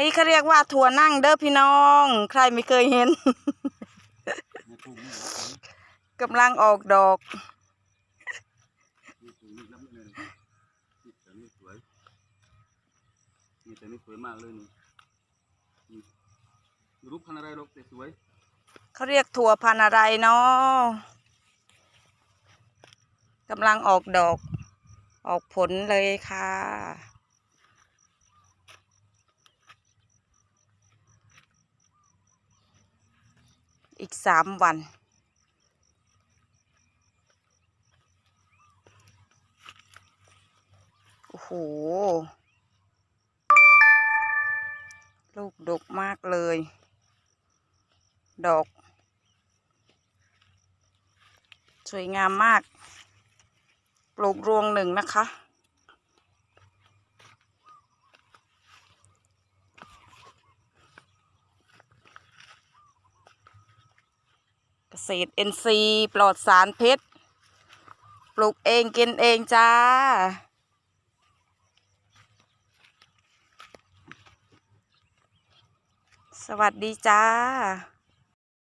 นี้เขาเรียกว่าถั่วนั่งเด้อพี่น้อง ใครไม่เคยเห็นในปลูกนี่นะกำลังออกดอกนี่ปลูกนี่รับเลยนี่แต่นี่สวยนี่แต่นี่สวยมากเลยนี่นี่ไม่รู้พันธุ์อะไรหรอกแต่สวยเขาเรียกถั่วพันธุ์อะไรเนาะกำลังออกดอก ออกผลเลยค่ะ อีกสามวัน โอ้โห ลูกดกมากเลย ดอก สวยงามมาก ปลูกรวงหนึ่งนะคะ เกษตรเอ็นซีปลอดสารพิษปลูกเองกินเองจ้า สวัสดีจ้า